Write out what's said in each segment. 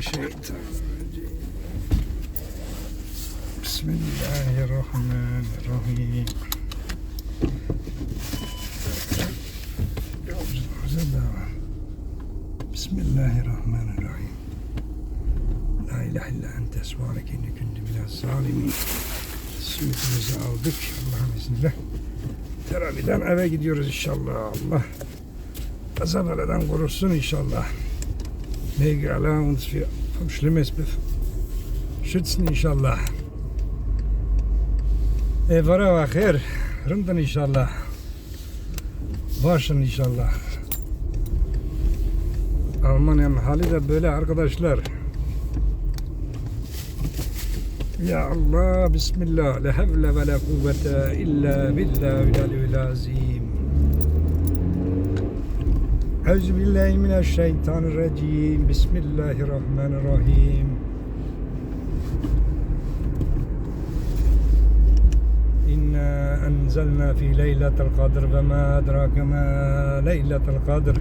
Mineşşeytanirracim. Bismillahirrahmanirrahim. Bismillahirrahmanirrahim. La ilahe illa ente esvareke inni kuntu minez zalimin. Suyutumuzu aldık Allah'ın izniyle. Teraviden eve gidiyoruz inşallah Allah. Kaza beladan korusun inşallah. Möge Allah uns für, vom Schlimmes schützen inşallah. Evara ve hayır. Rımdan inşallah. Başın inşallah. Almanya'nın hali de böyle arkadaşlar. Ya Allah, Bismillah, la havle ve la kuvvete illa billahil azim. أعوذ بالله من الشيطان الرجيم. بسم الله الرحمن الرحيم. إنا أنزلنا في ليلة القدر وما أدراك ما ليلة القدر؟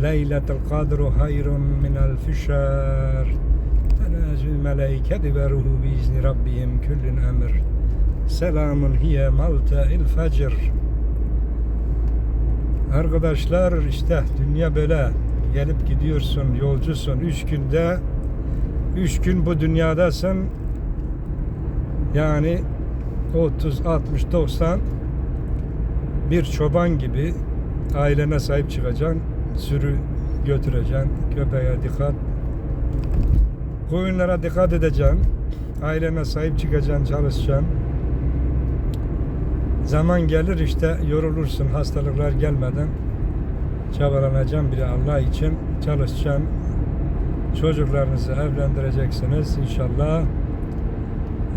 ليلة القدر خير من ألف شهر. تنازل الملائكة بروه بإذن ربهم كل أمر. سلام هي ملتا الفجر. Arkadaşlar işte dünya böyle. Gelip gidiyorsun yolcusun. Üç günde üç gün bu dünyadasın. Yani 30 60 90 bir çoban gibi ailene sahip çıkacaksın sürü götüreceksin köpeğe dikkat koyunlara dikkat edeceksin ailene sahip çıkacaksın çalışacaksın Zaman gelir işte yorulursun hastalıklar gelmeden çabalanacaksın bile Allah için çalışacaksın. Çocuklarınızı evlendireceksiniz inşallah.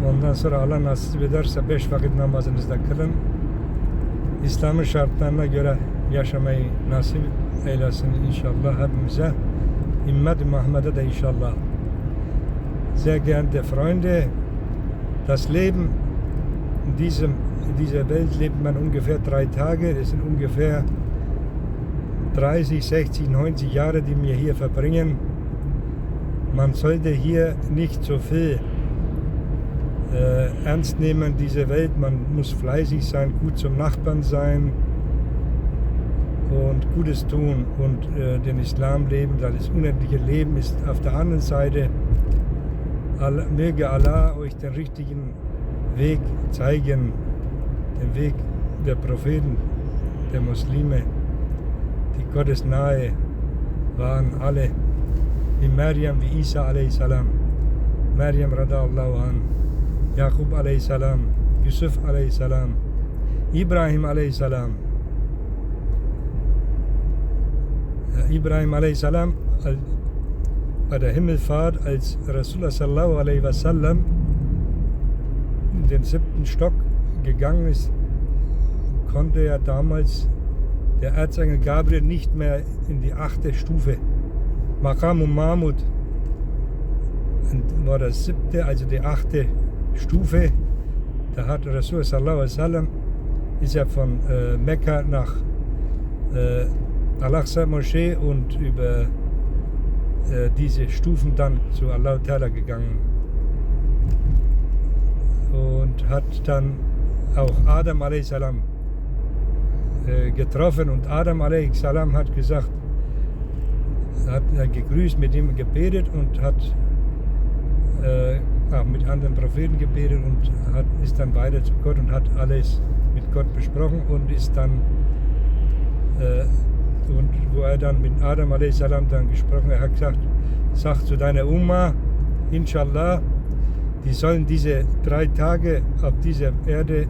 Ondan sonra Allah nasip ederse beş vakit namazınızda kılın. İslam'ın şartlarına göre yaşamayı nasip eylesin inşallah hepimize. İmmet Muhammed'e de inşallah. Sehr geehrte Freunde, das Leben in diesem in dieser Welt lebt man ungefähr drei Tage. Das sind ungefähr 30, 60, 90 Jahre, die wir hier verbringen. Man sollte hier nicht so viel äh, ernst nehmen, diese Welt. Man muss fleißig sein, gut zum Nachbarn sein und Gutes tun und äh, den Islam leben. Das unendliche Leben ist auf der anderen Seite. Möge Allah euch den richtigen Weg zeigen den Weg der Propheten, der Muslime, die Gottesnahe waren alle, wie Maryam, wie Isa a.s. Maryam radallahu an, Jakub a.s., Yusuf a.s., Ibrahim a.s. Ibrahim a.s. bei der Himmelfahrt, als Rasulullah sallallahu alaihi wasallam den siebten Stock gegangen ist, konnte er damals der Erzengel Gabriel nicht mehr in die achte Stufe. Maqam und Mahmud war das siebte, also die achte Stufe. Da hat Rasul sallallahu alaihi wasallam ist er von äh, Mekka nach äh, Al-Aqsa Moschee und über äh, diese Stufen dann zu Allah Ta'ala gegangen und hat dann auch Adam a.s. Äh, getroffen und Adam a.s. hat gesagt, hat gegrüßt, mit ihm gebetet und hat äh, auch mit anderen Propheten gebetet und hat, ist dann weiter zu Gott und hat alles mit Gott besprochen und ist dann äh, und wo er dann mit Adam a.s. dann gesprochen er hat gesagt, sag zu deiner Oma, inshallah, die sollen diese drei Tage auf dieser Erde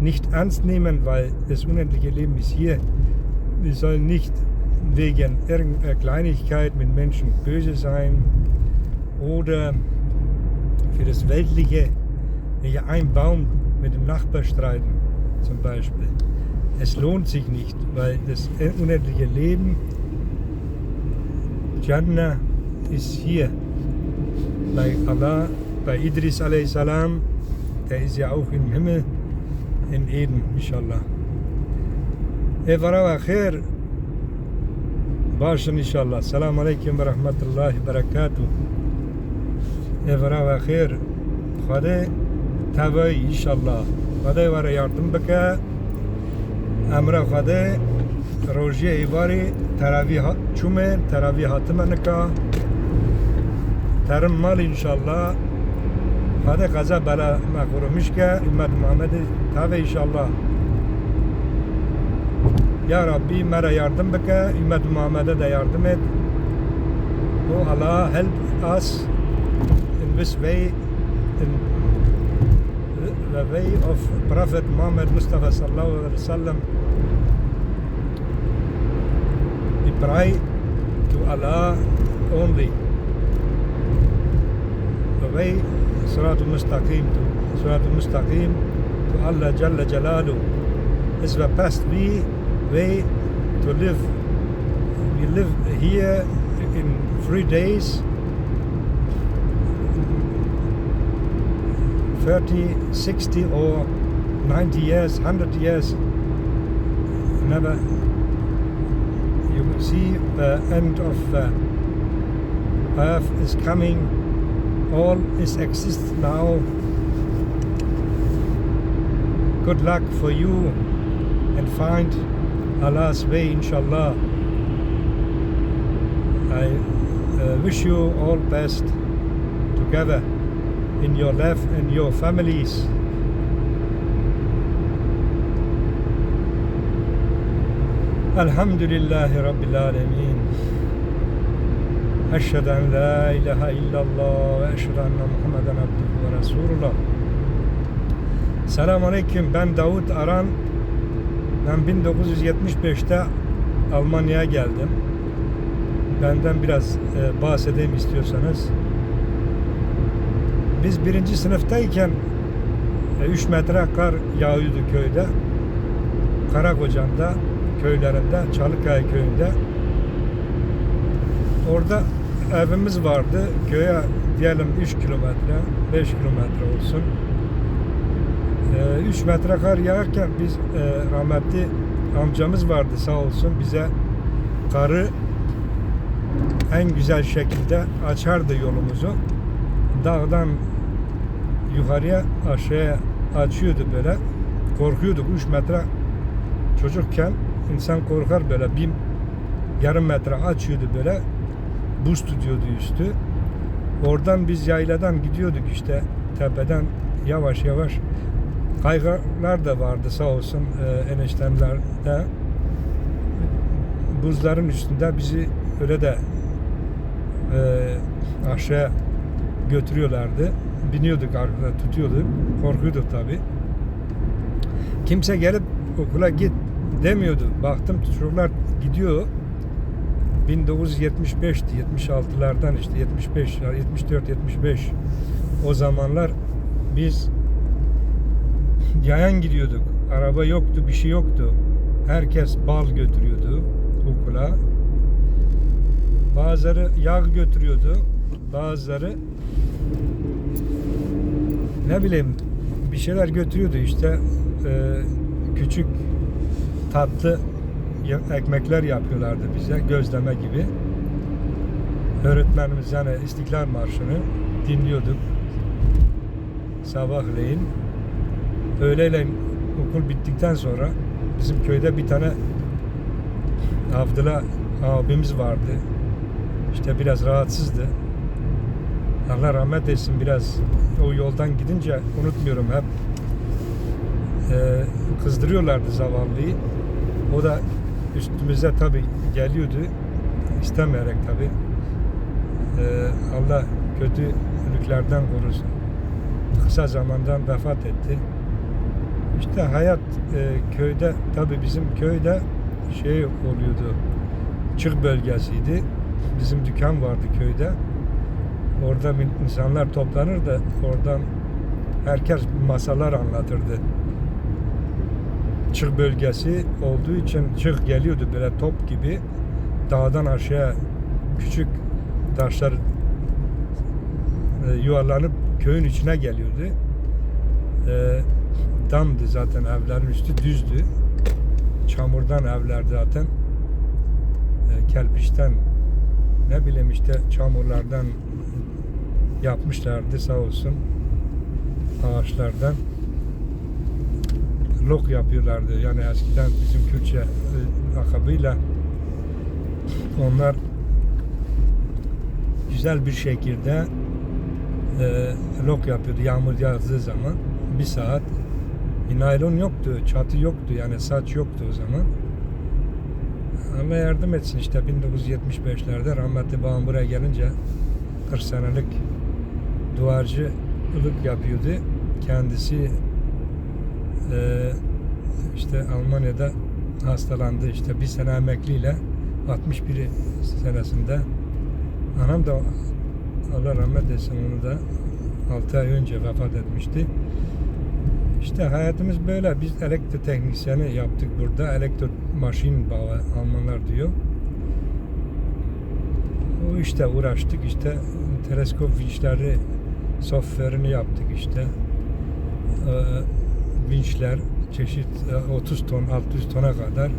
nicht ernst nehmen, weil das unendliche Leben ist hier. Wir sollen nicht wegen irgendeiner Kleinigkeit mit Menschen böse sein oder für das Weltliche, ja ein Baum mit dem Nachbar streiten zum Beispiel. Es lohnt sich nicht, weil das unendliche Leben, Jannah, ist hier bei Allah, bei Idris a.s., der ist ja auch im Himmel in Eden, inshallah. Evara ve khair Başın inşallah. Selamun Aleyküm ve Rahmetullahi Berekatuhu. Evra ve khair. Hadi tabi inşallah. Hadi var yardım beke. Emre hadi rojiye ibari teravih çume teravih hatime nika. Terim mal inşallah. هذا غزا بلا ما قرمش امت محمد تاوه ان شاء الله يا ربي مرا yardım بك امت محمد da yardım et oh Allah help us in this way in the way of Prophet Muhammad Mustafa sallallahu alaihi wasallam we pray to Allah only the way Siratul Mustaqim to Siratul Mustaqim to Allah Jalla Jalalu is the best way way to live. We live here in three days, 30, 60 or 90 years, 100 years. Never you will see the end of the earth is coming. All is exists now. Good luck for you and find Allah's way, inshallah. I uh, wish you all best together in your life and your families. Elhamdülillahi Rabbil Alemin. Eşhedü la ilahe illallah ve eşhedü enne Muhammeden abduhu ve Resulullah. Selamun Aleyküm. Ben Davut Aran. Ben 1975'te Almanya'ya geldim. Benden biraz e, bahsedeyim istiyorsanız. Biz birinci sınıftayken 3 metre kar yağıyordu köyde. Karakocan'da köylerinde, Çalıkaya köyünde. Orada evimiz vardı. Köye diyelim 3 kilometre, 5 kilometre olsun. 3 metre kar yağarken biz e, rahmetli amcamız vardı sağ olsun bize karı en güzel şekilde açardı yolumuzu. Dağdan yukarıya aşağıya açıyordu böyle. Korkuyorduk 3 metre çocukken insan korkar böyle bir yarım metre açıyordu böyle buz tutuyordu üstü. Oradan biz yayladan gidiyorduk işte tepeden yavaş yavaş Kaygılar da vardı sağ olsun e, eniştemler de buzların üstünde bizi öyle de e, aşağıya götürüyorlardı. Biniyorduk arkada tutuyorduk. Korkuyorduk tabi. Kimse gelip okula git demiyordu. Baktım çocuklar gidiyor. 1975'ti 76'lardan işte 75 74 75 o zamanlar biz yayan gidiyorduk. Araba yoktu, bir şey yoktu. Herkes bal götürüyordu okula. Bazıları yağ götürüyordu. Bazıları ne bileyim bir şeyler götürüyordu işte e, küçük tatlı ekmekler yapıyorlardı bize gözleme gibi. Öğretmenimiz yani İstiklal Marşı'nı dinliyorduk sabahleyin öğleyle okul bittikten sonra bizim köyde bir tane Abdullah abimiz vardı. İşte biraz rahatsızdı. Allah rahmet etsin biraz o yoldan gidince unutmuyorum hep e, kızdırıyorlardı zavallıyı. O da üstümüze tabi geliyordu. istemeyerek tabi. E, Allah kötülüklerden korusun. Kısa zamandan vefat etti. İşte hayat e, köyde tabi bizim köyde şey oluyordu. Çık bölgesiydi. Bizim dükkan vardı köyde. Orada insanlar toplanır da oradan herkes masalar anlatırdı. Çık bölgesi olduğu için çık geliyordu böyle top gibi dağdan aşağıya küçük taşlar e, yuvarlanıp köyün içine geliyordu. E, damdı zaten evlerin üstü düzdü. Çamurdan evler zaten. e, kerpiçten ne bileyim işte çamurlardan yapmışlardı sağ olsun ağaçlardan lok yapıyorlardı. Yani eskiden bizim Kürtçe e, lakabıyla onlar güzel bir şekilde e, lok yapıyordu yağmur yağdığı zaman. Bir saat naylon yoktu çatı yoktu yani saç yoktu o zaman. Allah yardım etsin işte 1975'lerde rahmetli babam buraya gelince 40 senelik duvarcılık yapıyordu. Kendisi e, işte Almanya'da hastalandı işte bir sene emekliyle 61 senesinde anam da Allah rahmet etsin onu da 6 ay önce vefat etmişti. İşte hayatımız böyle. Biz elektroteknisyeni yaptık burada. Elektro maşin bağı Almanlar diyor. O işte uğraştık işte teleskop vinçleri software'ını yaptık işte. Ee, vinçler çeşit e, 30 ton 600 tona kadar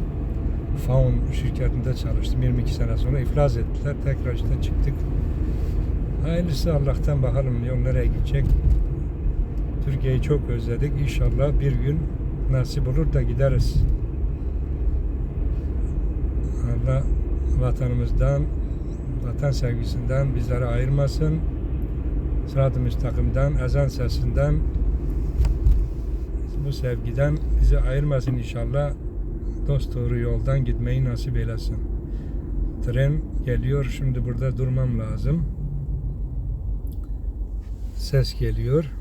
Faun şirketinde çalıştım. 22 sene sonra iflas ettiler. Tekrar işte çıktık. Hayırlısı Allah'tan bakalım yol nereye gidecek. Türkiye'yi çok özledik. İnşallah bir gün nasip olur da gideriz. Allah vatanımızdan, vatan sevgisinden bizleri ayırmasın. Sırat-ı müstakimden, ezan sesinden, bu sevgiden bizi ayırmasın inşallah. Dost doğru yoldan gitmeyi nasip eylesin. Tren geliyor. Şimdi burada durmam lazım. Ses geliyor.